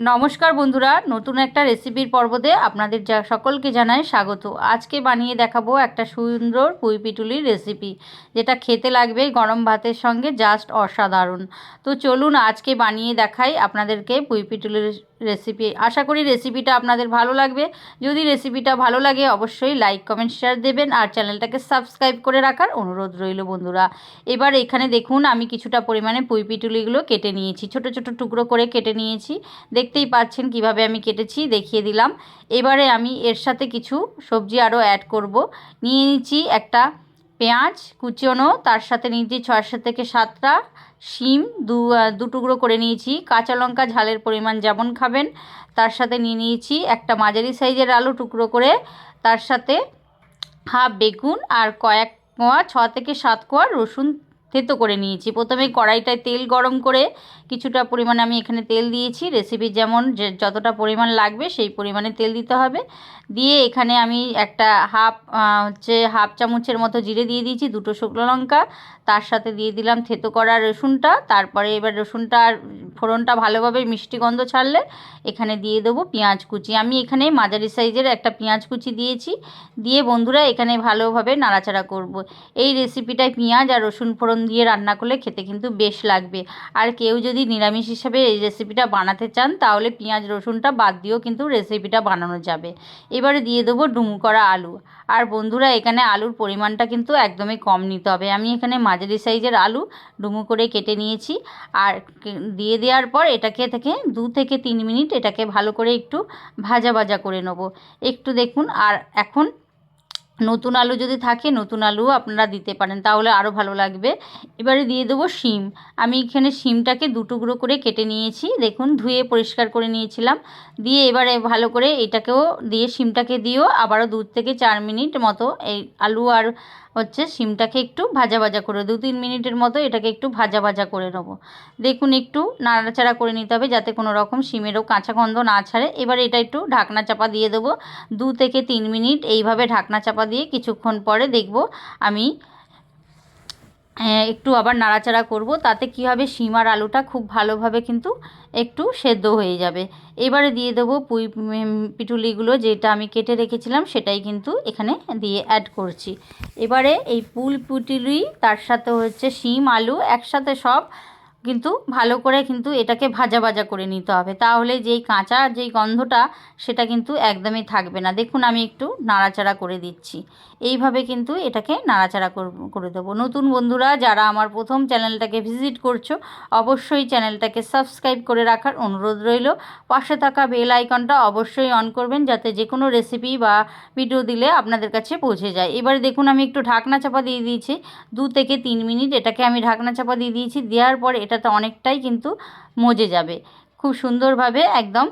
নমস্কার বন্ধুরা, নতুন একটা রেসিপির পর্বতে আপনাদের যা সকলকে জানাই স্বাগত। আজকে বানিয়ে দেখাবো একটা সুন্দর পুঁই পিটুলির রেসিপি যেটা খেতে লাগবে গরম ভাতের সঙ্গে জাস্ট অসাধারণ। তো চলুন আজকে বানিয়ে দেখাই আপনাদেরকে পুঁই পিটুলির রেসিপি আশা করি রেসিপিটা আপনাদের ভালো লাগবে। যদি রেসিপিটা ভালো লাগে, অবশ্যই লাইক কমেন্ট শেয়ার দেবেন আর চ্যানেলটাকে সাবস্ক্রাইব করে রাখার অনুরোধ রইল বন্ধুরা। এবার এখানে দেখুন, আমি কিছুটা পরিমাণে পুঁই পিটুলিগুলো কেটে নিয়েছি। ছোট ছোট টুকরো করে কেটে নিয়েছি। দেখতেই পাচ্ছেন কীভাবে আমি কেটেছি, দেখিয়ে দিলাম। এবারে আমি এর সাথে কিছু সবজি আরও অ্যাড করব। নিয়ে নিচ্ছি একটা পেঁয়াজ কুচনো, তার সাথে নিয়েছি ছয় থেকে সাতটা শিম, দু দু টুকরো করে নিয়েছি। কাঁচা লঙ্কা ঝালের পরিমাণ যেমন খাবেন, তার সাথে নিয়ে নিয়েছি একটা মাঝারি সাইজের আলু টুকরো করে। তার সাথে হাফ বেগুন আর কয়েক কোয়া ছ থেকে সাত কোয়া রসুন থেতো করে নিয়েছি। প্রথমে কড়াইটায় তেল গরম করে কিছুটা পরিমাণে আমি এখানে তেল দিয়েছি। রেসিপি যেমন যে যতটা পরিমাণ লাগবে সেই পরিমাণে তেল দিতে হবে। দিয়ে এখানে আমি একটা হাফ হচ্ছে হাফ চামচের মতো জিরে দিয়ে দিয়েছি, দুটো শুকনো লঙ্কা। তার সাথে দিয়ে দিলাম থেতো করা রসুনটা। তারপরে এবার রসুনটা ফোড়নটা ভালোভাবে মিষ্টি গন্ধ ছাড়লে এখানে দিয়ে দেবো পেঁয়াজ কুচি। আমি এখানে মাঝারি সাইজের একটা পেঁয়াজ কুচি দিয়েছি। দিয়ে বন্ধুরা এখানে ভালোভাবে নাড়াচাড়া করব। এই রেসিপিটায় পেঁয়াজ আর রসুন ফোড়ন দিয়ে রান্না করলে খেতে কিন্তু বেশ লাগবে। আর কেউ যদি নিরামিষ হিসাবে এই রেসিপিটা বানাতে চান, তাহলে পেঁয়াজ, রসুনটা বাদ দিয়েও কিন্তু রেসিপিটা বানানো যাবে। এবারে দিয়ে দেবো ডুমু করা আলু। আর বন্ধুরা, এখানে আলুর পরিমাণটা কিন্তু একদমই কম নিতে হবে। আমি এখানে মাঝারি সাইজের আলু ডুমু করে কেটে নিয়েছি। আর দিয়ে দেওয়ার পর এটাকে থেকে দু থেকে তিন মিনিট এটাকে ভালো করে একটু ভাজা ভাজা করে নেব। একটু দেখুন, আর এখন নতুন আলু যদি থাকে, নতুন আলু আপনারা দিতে পারেন, তাহলে আরও ভালো লাগবে। এবারে দিয়ে দেবো শিম। আমি এখানে শিমটাকে দুটুকরো করে কেটে নিয়েছি। দেখুন, ধুয়ে পরিষ্কার করে নিয়েছিলাম। দিয়ে এবারে ভালো করে এটাকেও দিয়ে, শিমটাকে দিয়েও আবারও দু থেকে চার মিনিট মতো এই আলু আর হচ্ছে সিমটাকে একটু ভাজা ভাজা করে, দু তিন মিনিটের মতো এটাকে একটু ভাজা ভাজা করে নেব। দেখুন একটু নাড়াচাড়া করে নিতে হবে যাতে কোনো রকম সিমেরও কাঁচা গন্ধ না ছাড়ে। এবার এটা একটু ঢাকনা চাপা দিয়ে দেবো। দু থেকে তিন মিনিট এইভাবে ঢাকনা চাপা দিয়ে কিছুক্ষণ পরে দেখব আমি একটু আবার নাড়াচাড়া করব। তাতে কি হবে? সিমার আলুটা খুব ভালোভাবে কিন্তু একটু সেদ্ধ হয়ে যাবে। এবারে দিয়ে দেবো পুঁই পিটুলিগুলো যেটা আমি কেটে রেখেছিলাম, সেটাই কিন্তু এখানে দিয়ে অ্যাড করছি। এবারে এই পুল পিটুলি, তার সাথে হচ্ছে শিম, আলু একসাথে সব কিন্তু ভালো করে কিন্তু এটাকে ভাজা ভাজা করে নিতে হবে। তাহলে যেই কাঁচা যেই গন্ধটা, সেটা কিন্তু একদমই থাকবে না। দেখুন, আমি একটু নাড়াচাড়া করে দিচ্ছি। এইভাবে কিন্তু এটাকে নাড়াচাড়া করে দেবো। নতুন বন্ধুরা, যারা আমার প্রথম চ্যানেলটাকে ভিজিট করছ, অবশ্যই চ্যানেলটাকে সাবস্ক্রাইব করে রাখার অনুরোধ রইল। পাশে থাকা বেল আইকনটা অবশ্যই অন করবেন, যাতে যে কোনো রেসিপি বা ভিডিও দিলে আপনাদের কাছে পৌঁছে যায়। এবারে দেখুন, আমি একটু ঢাকনা চাপা দিয়ে দিয়েছি। দু থেকে তিন মিনিট এটাকে আমি ঢাকনা চাপা দিয়ে দিয়েছি। দেওয়ার পর এটাতে অনেকটাই কিন্তু মজে যাবে। খুব সুন্দরভাবে একদম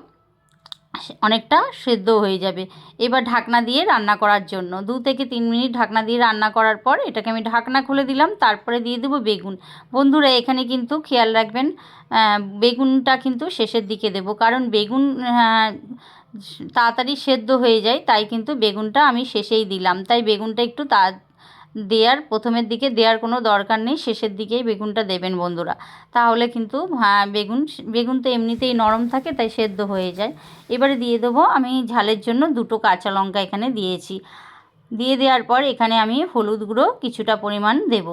অনেকটা সেদ্ধ হয়ে যাবে। এবার ঢাকনা দিয়ে রান্না করার জন্য, দু থেকে তিন মিনিট ঢাকনা দিয়ে রান্না করার পর এটাকে আমি ঢাকনা খুলে দিলাম, তারপরে দিয়ে দেবো বেগুন। বন্ধুরা, এখানে কিন্তু খেয়াল রাখবেন বেগুনটা কিন্তু শেষের দিকে দেব, কারণ বেগুন তাড়াতাড়ি সেদ্ধ হয়ে যায়, তাই কিন্তু বেগুনটা আমি শেষেই দিলাম। তাই বেগুনটা একটু তা দেওয়ার প্রথমের দিকে দেওয়ার কোনো দরকার নেই, শেষের দিকেই বেগুনটা দেবেন বন্ধুরা। তাহলে কিন্তু হ্যাঁ বেগুন বেগুন তো এমনিতেই নরম থাকে, তাই সেদ্ধ হয়ে যায়। এবারে দিয়ে দেবো আমি ঝালের জন্য দুটো কাঁচা লঙ্কা এখানে দিয়েছি। দিয়ে দেওয়ার পর এখানে আমি হলুদ গুঁড়ো কিছুটা পরিমাণ দেব।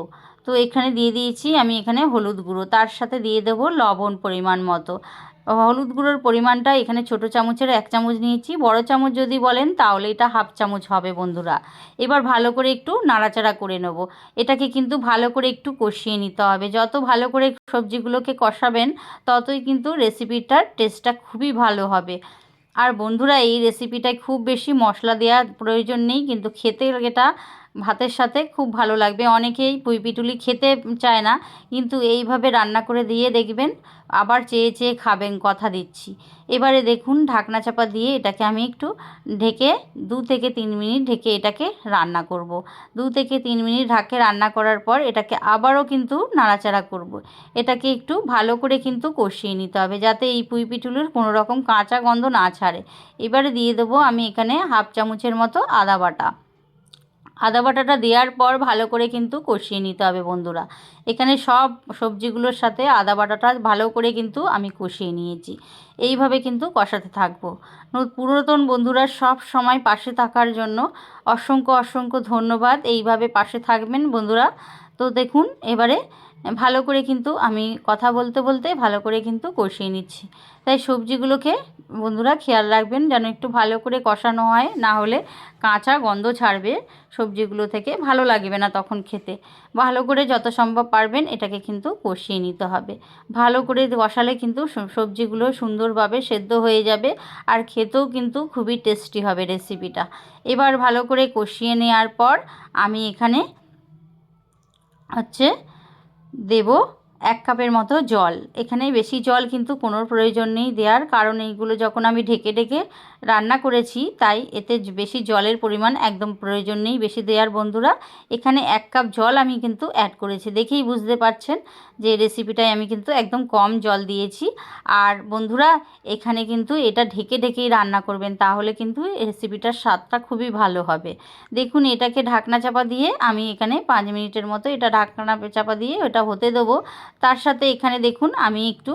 তো এখানে দিয়ে দিয়েছি আমি এখানে হলুদ গুঁড়ো। তার সাথে দিয়ে দেবো লবণ পরিমাণ মতো। হলুদ গুঁড়োর পরিমাণটা এখানে ছোট চামচের এক চামচ নিয়েছি, বড় চামচ যদি বলেন তাহলে এটা হাফ চামচ হবে বন্ধুরা। এবার ভালো করে একটু নাড়াচাড়া করে নেব। এটাকে কিন্তু ভালো করে একটু কষিয়ে নিতে হবে। যত ভালো করে সবজিগুলোকে কষাবেন, ততই কিন্তু রেসিপিটার টেস্টটা খুবই ভালো হবে। আর বন্ধুরা, এই রেসিপিটায় খুব বেশি মশলা দেওয়ার প্রয়োজন নেই, কিন্তু খেতে এটা ভাতের সাথে খুব ভালো লাগবে অনেকেই পুঁই পিটুলি খেতে চায় না, কিন্তু এইভাবে রান্না করে দিয়ে দেখবেন আবার চেয়ে চেয়ে খাবেন কথা দিচ্ছি এবারে দেখুন ঢাকনা চাপা দিয়ে এটাকে আমি একটু ঢেকে দু থেকে তিন মিনিট ঢেকে এটাকে রান্না করব। দু থেকে তিন মিনিট ঢাকে রান্না করার পর এটাকে আবারও কিন্তু নাড়াচাড়া করব। এটাকে একটু ভালো করে কিন্তু কষিয়ে নিতে হবে যাতে এই পুঁই পিটুলির কোনো রকম কাঁচা গন্ধ না ছাড়ে এবারে দিয়ে দেবো আমি এখানে হাফ চামচের মতো আদা বাটা আদা বাটাটা দেওয়ার পর ভালো করে কিন্তু কষিয়ে নিতে হবে বন্ধুরা। এখানে সব সবজিগুলোর সাথে আদা বাটাটা ভালো করে কিন্তু আমি কষিয়ে নিয়েছি। এইভাবে কিন্তু কষাতে থাকব। পুরাতন বন্ধুরা সব সময় পাশে থাকার জন্য অসংখ্য অসংখ্য ধন্যবাদ। এইভাবে পাশে থাকবেন বন্ধুরা। তো দেখুন, এবারে ভালো করে কিন্তু আমি কথা বলতে বলতে ভালো করে কিন্তু কষিয়ে নিচ্ছি। তাই সবজিগুলোকে বন্ধুরা খেয়াল রাখবেন যেন একটু ভালো করে কষানো হয়, না হলে কাঁচা গন্ধ ছাড়বে সবজিগুলো থেকে, ভালো লাগবে না তখন খেতে। ভালো করে যত সম্ভব পারবেন এটাকে কিন্তু কষিয়ে নিতে হবে। ভালো করে কষালে কিন্তু সবজিগুলো সুন্দরভাবে সেদ্ধ হয়ে যাবে আর খেতেও কিন্তু খুবই টেস্টি হবে রেসিপিটা। এবার ভালো করে কষিয়ে নেওয়ার পর আমি এখানে হচ্ছে দেব এক কাপের মতো জল। এখানে বেশি জল কিন্তু কোনো প্রয়োজন নেই দেওয়ার কারণ এইগুলো যখন আমি ঢেকে ঢেকে রান্না করেছি, তাই এতে বেশি জলের পরিমাণ একদম প্রয়োজন নেই, বেশি দেওয়ার বন্ধুরা। এখানে এক কাপ জল আমি কিন্তু অ্যাড করেছি। দেখেই বুঝতে পারছেন যে রেসিপিটায় আমি কিন্তু একদম কম জল দিয়েছি। আর বন্ধুরা, এখানে কিন্তু এটা ঢেকে ঢেকেই রান্না করবেন, তাহলে কিন্তু রেসিপিটার স্বাদটা খুবই ভালো হবে। দেখুন, এটাকে ঢাকনা চাপা দিয়ে আমি এখানে পাঁচ মিনিটের মতো এটা ঢাকনা চাপা দিয়ে ওটা হতে দেবো। তার সাথে এখানে দেখুন, আমি একটু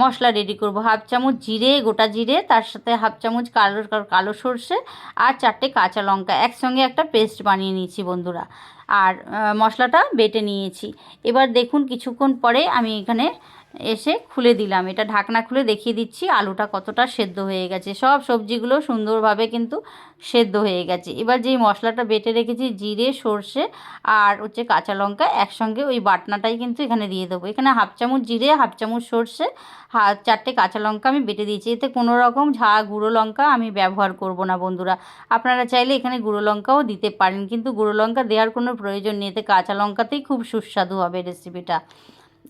মশলা রেডি করব। হাফ চামচ জিরে, গোটা জিরে, তার সাথে হাফ চামচ কালো কালো সর্ষে আর চারটে কাঁচা লঙ্কা। একসঙ্গে একটা পেস্ট বানিয়ে নিয়েছি বন্ধুরা। আর মশলাটা বেটে নিয়েছি। এবার দেখুন কিছুক্ষণ পরে আমি এখানে এসে খুলে দিলাম। এটা ঢাকনা খুলে দেখিয়ে দিচ্ছি, আলুটা কতটা সেদ্ধ হয়ে গেছে। সব সবজিগুলো সুন্দরভাবে কিন্তু সেদ্ধ হয়ে গেছে। এবার যেই মশলাটা বেটে রেখেছি, জিরে, সর্ষে আর হচ্ছে কাঁচা লঙ্কা, একসঙ্গে ওই বাটনাটাই কিন্তু এখানে দিয়ে দেবো। এখানে হাফ চামচ জিরে, হাফ চামচ সর্ষে হাফ চারটে কাঁচা লঙ্কা আমি বেটে দিয়েছি। এতে কোনো রকম ঝা, গুঁড়ো লঙ্কা আমি ব্যবহার করব না, বন্ধুরা। আপনারা চাইলে এখানে গুঁড়ো লঙ্কাও দিতে পারেন, কিন্তু গুঁড়ো লঙ্কা দেওয়ার কোনো প্রয়োজন নেই। এতে কাঁচা লঙ্কাতেই খুব সুস্বাদু হবে রেসিপিটা।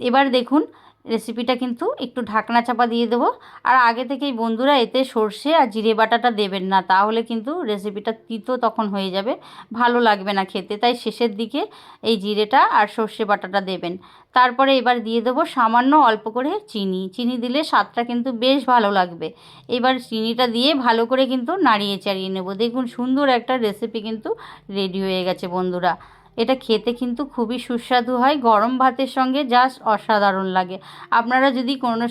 এবার দেখুন রেসিপিটা কিন্তু একটু ঢাকনা চাপা দিয়ে দেবো। আর আগে থেকেই বন্ধুরা এতে সর্ষে আর জিরে বাটাটা দেবেন না, তাহলে কিন্তু রেসিপিটা তিতো তখন হয়ে যাবে, ভালো লাগবে না খেতে। তাই শেষের দিকে এই জিরেটা আর সর্ষে বাটাটা দেবেন। তারপরে এবার দিয়ে দেবো সামান্য অল্প করে চিনি। চিনি দিলে স্বাদটা কিন্তু বেশ ভালো লাগবে। এবার চিনিটা দিয়ে ভালো করে কিন্তু নাড়িয়ে চাড়িয়ে নেব। দেখুন সুন্দর একটা রেসিপি কিন্তু রেডি হয়ে গেছে বন্ধুরা। এটা খেতে কিন্তু খুবই সুস্বাদু হয়। গরম ভাতের সঙ্গে জাস্ট অসাধারণ লাগে। আপনারা যদি কোনো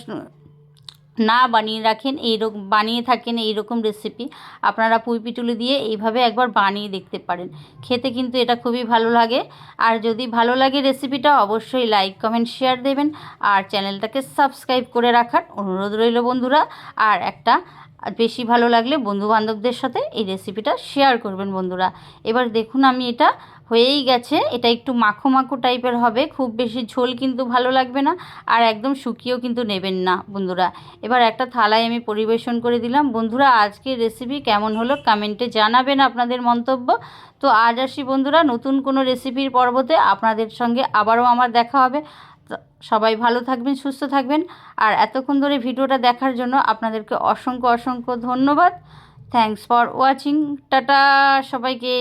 না বানিয়ে রাখেন এইরকম বানিয়ে থাকেন এইরকম রেসিপি আপনারা পুঁই পিটুলি দিয়ে এইভাবে একবার বানিয়ে দেখতে পারেন। খেতে কিন্তু এটা খুবই ভালো লাগে। আর যদি ভালো লাগে রেসিপিটা অবশ্যই লাইক কমেন্ট শেয়ার দেবেন। আর চ্যানেলটাকে সাবস্ক্রাইব করে রাখার অনুরোধ রইল বন্ধুরা। আর একটা আর বেশি ভালো লাগলে বন্ধু বান্ধবদের সাথে এই রেসিপিটা শেয়ার করবেন বন্ধুরা। এবার দেখুন আমি এটা হয়েই গেছে। এটা একটু মাখো মাখো টাইপের হবে। খুব বেশি ঝোল কিন্তু ভালো লাগবে না আর একদম শুকিয়েও কিন্তু নেবেন না বন্ধুরা। এবার একটা থালায় আমি পরিবেশন করে দিলাম। বন্ধুরা, আজকের রেসিপি কেমন হলো কমেন্টে জানাবেন আপনাদের মন্তব্য। তো আজ আসি বন্ধুরা নতুন কোনো রেসিপির পর্বতে। আপনাদের সঙ্গে আবারও আমার দেখা হবে। সবাই ভালো থাকবেন, সুস্থ থাকবেন। আর এতক্ষণ ধরে ভিডিওটা দেখার জন্য আপনাদেরকে অসংখ্য অসংখ্য ধন্যবাদ। থ্যাংকস ফর ওয়াচিং টাটা সবাইকে।